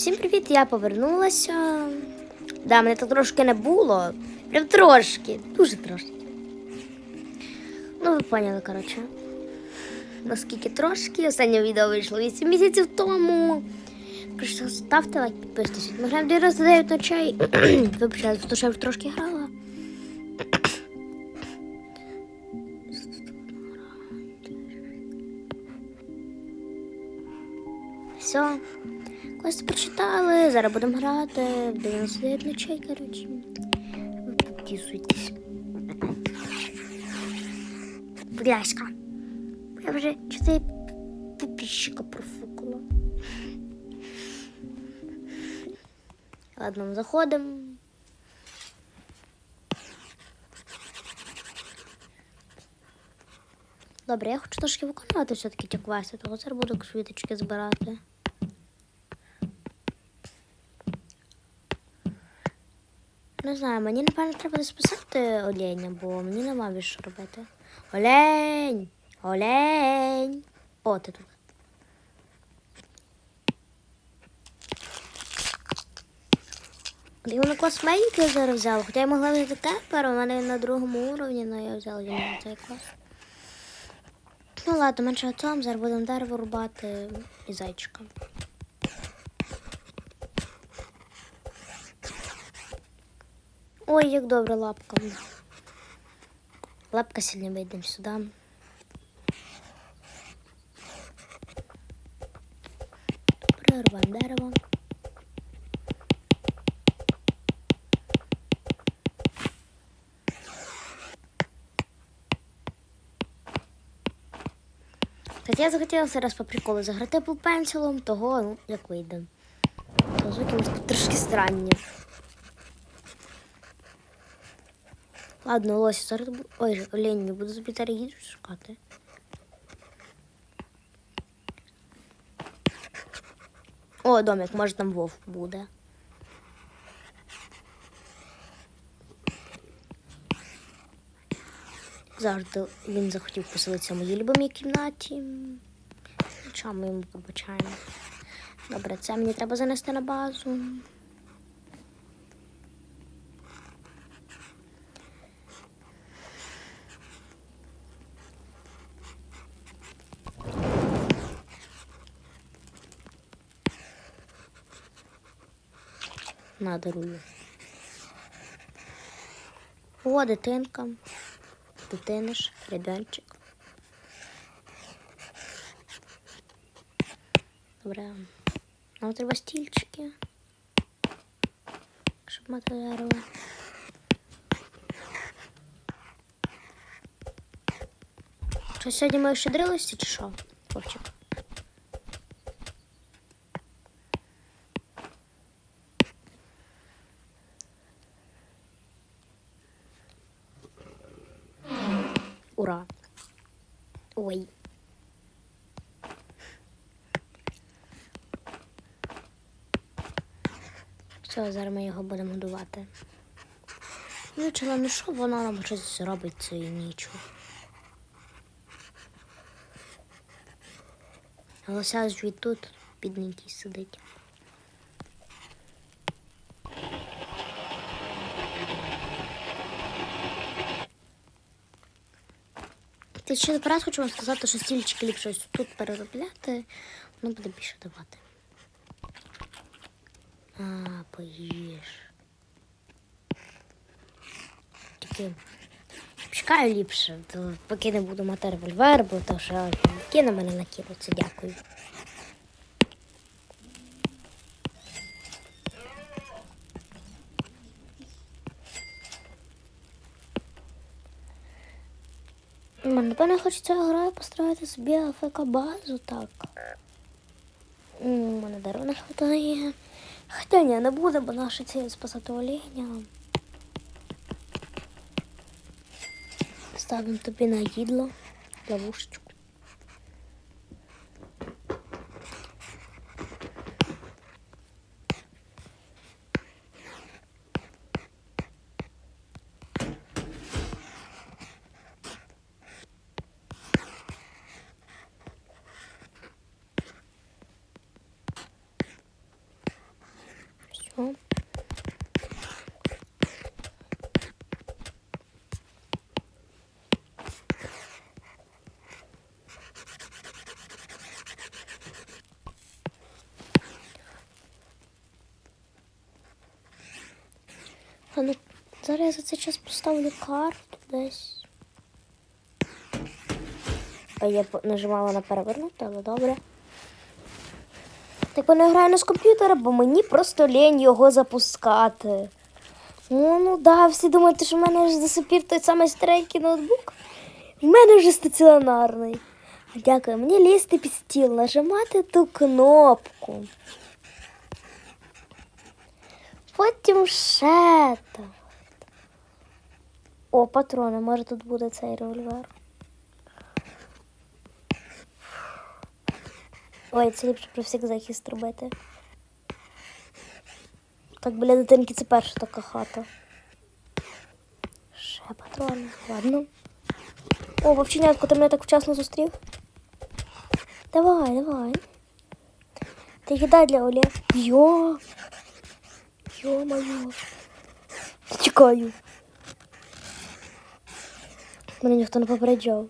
Всім привіт, я повернулася. Да, мене так трошки не було. Прям трошки, дуже трошки. Ну, ви поняли, коротше. Наскільки трошки. Останнє відео вийшло 8 місяців тому. Коротше, ставте лайк, підписуйтесь. Ми граємо 99 ночей. Вибачаю, то що я вже трошки грала. Все. Квест прочитали, зараз будемо грати в 99 ночей, коротше. Ви підписуйтесь. Бляшка. Я вже 4 підписчика профукала. Ладно, заходимо. Добре, я хочу трошки виконувати все-таки ті квести, того зараз буду квіточки збирати. Не знаю, мені напевно треба десь писати оленя, бо мені нема більше що робити. Олень! Олень! О, ти тут. Я на клас маленький зараз взяла, хоча я могла взяти тепер, у мене він на другому уровні, але я взяла йому цей клас. Ну ладно, менше о цьому, зараз будемо дерево рубати і зайчика. Ой, як добре лапка. Лапка сильно вийдемо сюди. Прорвемо дерево. Так я захотіла зараз по приколу заграти Apple пенсилом, того, ну, як вийде. То звуки у нас тут трошки странні. Ладно, лось, зараз бу- Ой, же, олень, не буду збити їду шукати. О, домик, може там вовк буде. Завжди він захотів поселитися в моїй любимій кімнаті. Чому ми йому побачаємо? Добре, це мені треба занести на базу. Надарую. О, дитинка. Дитиниш, ребенчик. Добре. Нам треба стільчики. Щоб мати дерево. Що сьогодні ми щедрилися чи що, хлопчик? Ура! Ой. Все, зараз ми його будемо годувати. Вивчила, ну що вона нам щось зробить цією нічого. Голося ж тут бідненький сидить. Ще раз хочу вам сказати, що стільчики ліпше ось тут переробляти, воно буде більше давати. А, поїж. Тільки чекаю ліпше, то поки не буду мати револьвер, бо то що які на мене накинуться, дякую. Ну, Напевно, хочеться граю построїти собі АФК базу, так. Мене дару не хватає. Хоча ні, не буде, бо наша ціль спасати оленя. Ставимо тобі на їдло, ловушечку. Зараз я за цей час поставлю карту десь. А я нажимала на перевернути, але добре. Так вона грає з комп'ютера, бо мені просто лінь його запускати. Ну, ну да, всі думають, що в мене ж засипів той самий старенький ноутбук. В мене вже стаціонарний. Дякую, мені лізти під стіл, нажимати ту кнопку. Потім ще там. О, патрони, може тут буде цей револьвер. Ой, це ліпше про всіх захист робити. Так, біля дитинки це перша така хата. Ще патрони. Ладно. О, вовченятко, ти мене так вчасно зустрів. Давай, давай. Ти їда для Олі. Йо. Йо-моє. Тікаю. Мене ніхто не попереджав.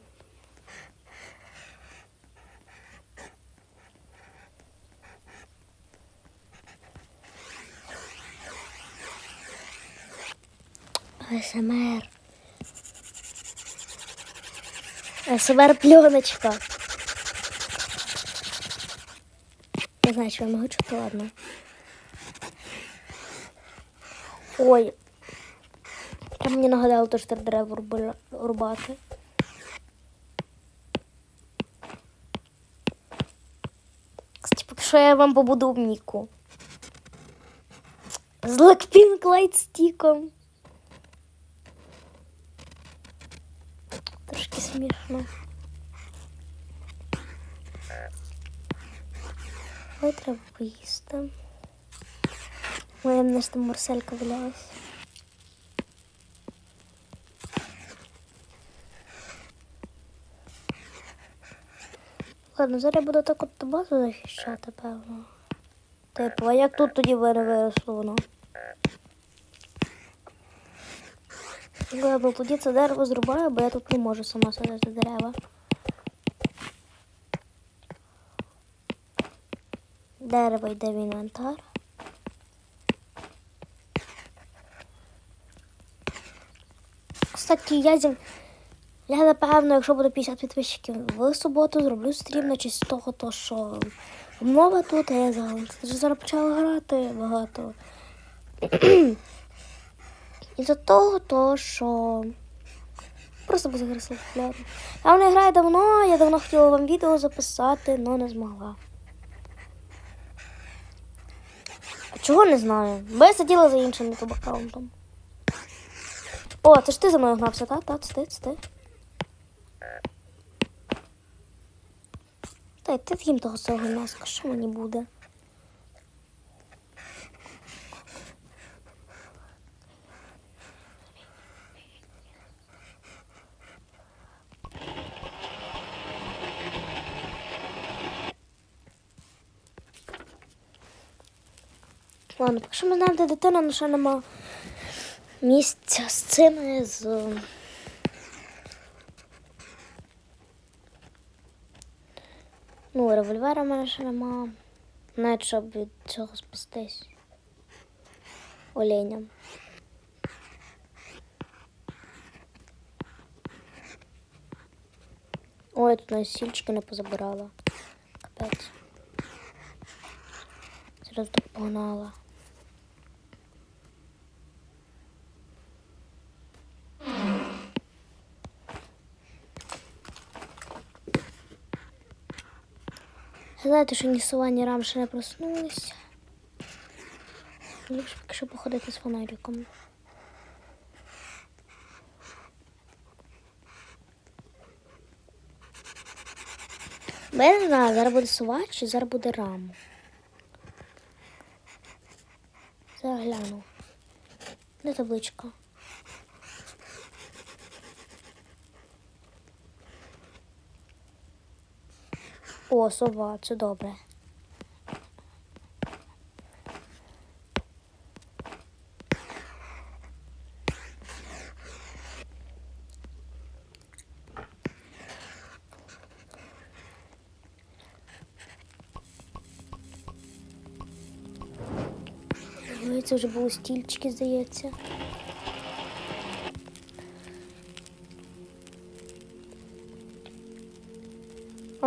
СМР. СМР пленочка. Не знаю, що я можу чути, ладно. Ой. Мені нагадало, що треба дерева рубати. Поки що я вам побуду Міку. З Blackpink лайтстіком. Трошки смішно. Ой, треба поїсти. В мене ж там Марселька валялась. Ладно, зараз буду так от базу захищати, певно. Типу, а як тут тоді виросло воно? Ладно, тоді це дерево зрубаю, бо я тут не можу сама садити дерева. Дерево йде в інвентар. Кстати, я зім... Я напевно, якщо буде 50 підписчиків в суботу, зроблю стрім честь того, то що мова тут, а я загалом зараз почала грати багато. І за того, то що просто без гри. Я не граю давно, я давно хотіла вам відео записати, але не змогла. А чого не знаю? Бо я сиділа за іншим ютуб аккаунтом. О, це ж ти за мною гнався, так? Так, це ти, це ти. Та й ти з'їм того свого м'яска, що мені буде? Ладно, поки що ми знаємо, де дитина, але ще нема місця з цими з. Ну, револьвера мене ще нема. Навіть щоб від цього спастись. Оленям. Ой, тут навіть сільчики не позабирала. Капець. Зараз так погнала. Знаєте, що ні сова, ні рам ще не проснулися. Ліпше поки що походити з фонариком. Бо я не знаю, зараз буде сова чи зараз буде рам. Зараз гляну. Де табличка? О, сова, це добре. Це вже були стільчики, здається.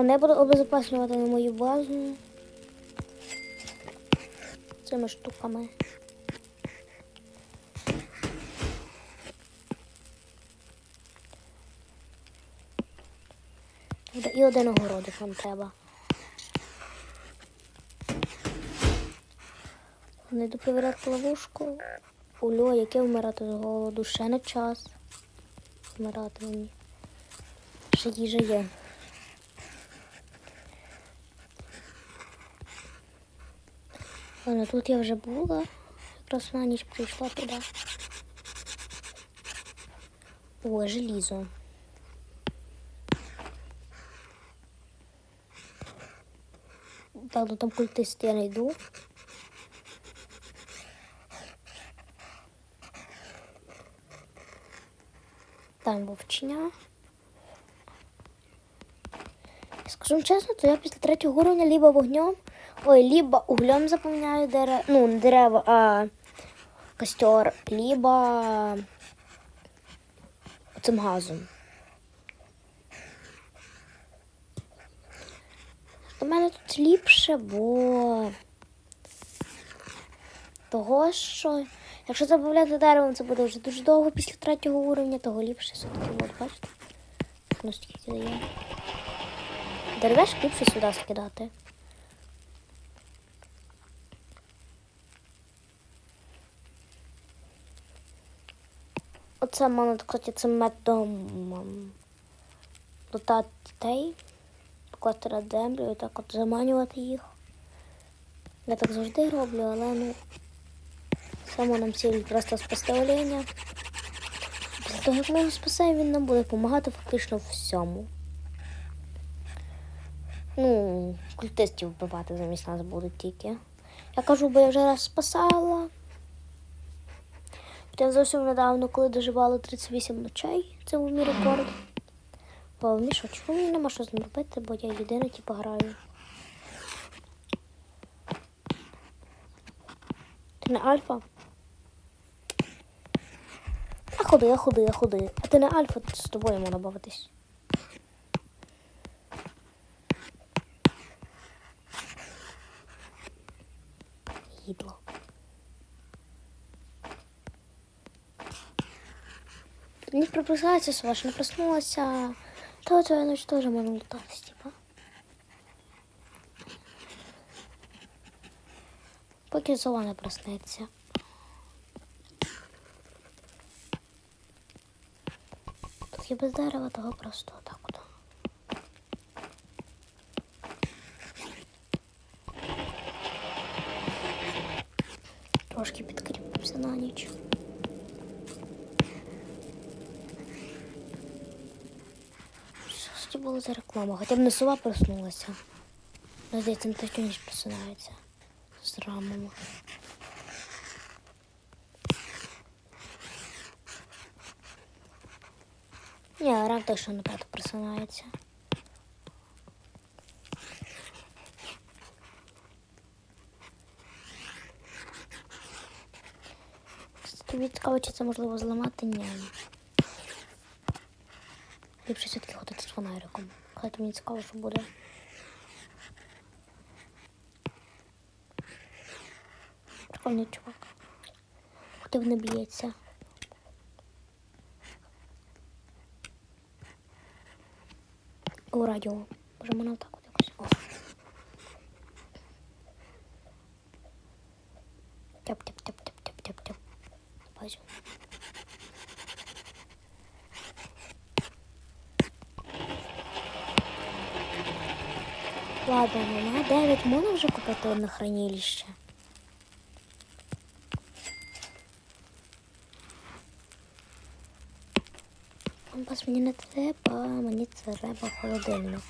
Вони будуть обезопаснювати на мою базу цими штуками. І один огородик нам треба. Не йду ловушку. Ульо, яке вмирати з голоду, ще не час. Вмирати мені. Ще їжа є. Ладно, тут я вже була. Якраз на ніч прийшла туди. О, желізо. Так, ну там культисти я не йду. Там вовчення. Скажу чесно, то я після третього уровня либо вогнем, ой, либо углем заповняю дерева, ну, не дерева, а костер, либо цим газом. До мене тут ліпше, бо того, що якщо забавляти деревом, це буде вже дуже довго після третього уровня, того ліпше все-таки, от бачите? Ну, скільки дає. Деревеш ліпше сюди скидати. Оце можна, кстати, цим методом м, лутати дітей, кластера землю і так от заманювати їх. Я так завжди роблю, але ну саме нам ціль просто спасти. Після того, як ми його спасаємо, він нам буде допомагати фактично всьому. Ну, культистів вбивати замість нас будуть тільки. Я кажу, бо я вже раз спасала. Потім зовсім недавно, коли доживала 38 ночей, це був мій рекорд. Бо Міша, чому мені нема що з ним робити, бо я єдина типу граю. Ти не альфа? А ходи, я ходи, я ходи. А ти не альфа, то з тобою можна бавитись. Їдло. Не пропускається Саш, не проснулася. Та от твоя ночь тоже лутатись, типа. Поки зола не проснеться. Тут є без дерева, того просто отак от. Трошки підкріпився на ніч. Що це було за реклама? Хоча б не сова проснулася. Ну, здається, не точно ніч просинається. З рамами. Ні, рам точно не п'ято просинається. Тобі цікаво, чи це можливо зламати? Ні. Ліпше все-таки ходити з фонариком. Хоча мені цікаво, що буде. Прикольний чувак. Куди не б'ється. О, радіо. Може, мене отак от якось. О. Тяп-тяп-тяп-тяп-тяп-тяп. Бачу. Ладно, на 9 можна вже купити одне хранилище. Бас мені не треба, мені треба холодильник.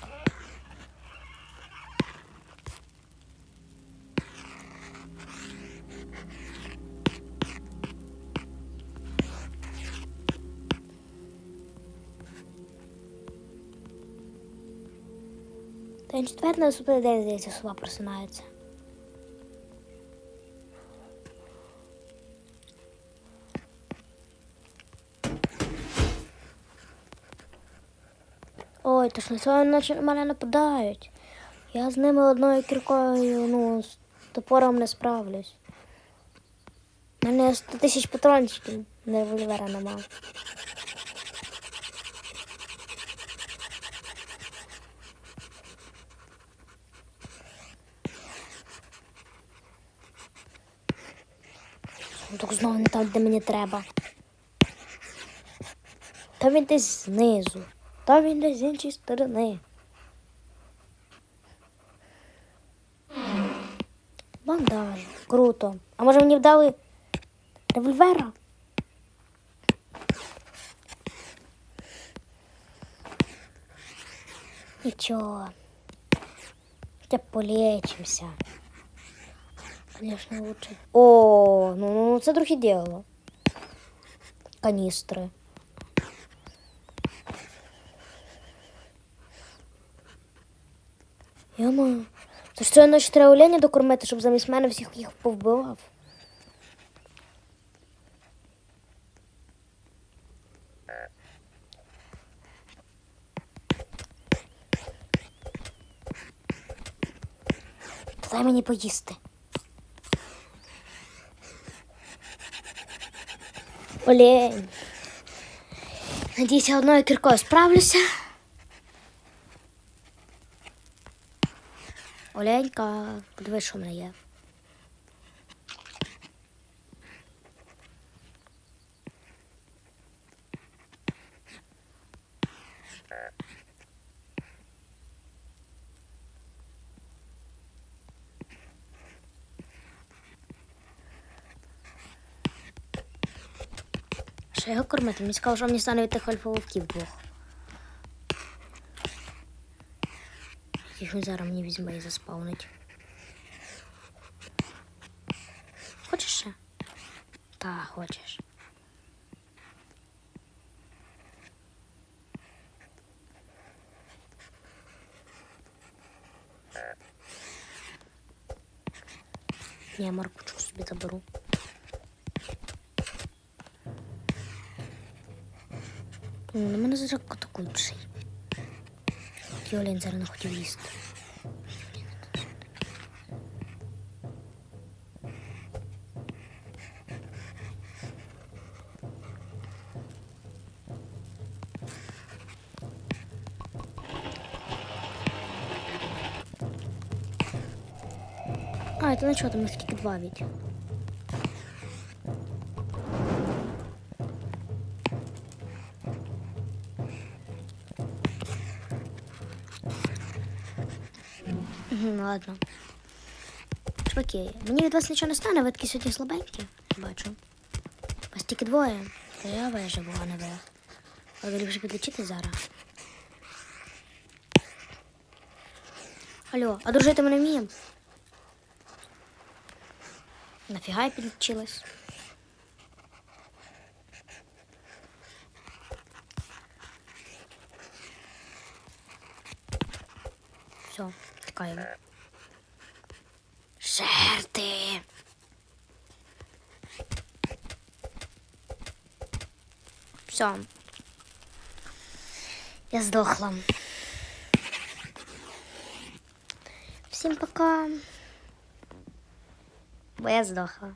Четвертий на наступний день, здається, сова просинається. Ой, то ж на наче на мене нападають. Я з ними одною кіркою, ну, з топором не справлюсь. У мене 100 тисяч патрончиків, не револьвера нема. Сундук знову не там, де мені треба. Та він десь знизу, та він десь з іншої сторони. Бандаж. Круто. А може мені вдали револьвера? Нічого. Хоча полечимся. Конечно, лучше. О, ну, ну це трохи діло. Каністри. Йома. То що наче треба оленя докормити, щоб замість мене всіх їх повбивав. Дай мені поїсти. Олень. Надіюсь, я одною кіркою справлюся. Оленька, подивись, що в мене є. Що його кормити? Мені сказав, що мені стане від тих альфа-вовків двох. Їх зараз мені візьме і заспавнить. Хочеш ще? Та, хочеш. Ні, морквочку собі заберу. Ну, на мене зараз атакуючий. Йолін зараз не хотів їсти. А, це на чого там їх тільки два від. Мгм, Ладно. Чуваки, мені від вас нічого не стане, ви такі сьогодні слабенькі, бачу. Вас тільки двоє. То я виживу, а не. Але ліпше підлічити зараз. Алло, а дружити ми не вміємо? Нафіга я підлічилась? Все, тікаємо. Все. Я здохла. Всім пока. Бо я здохла.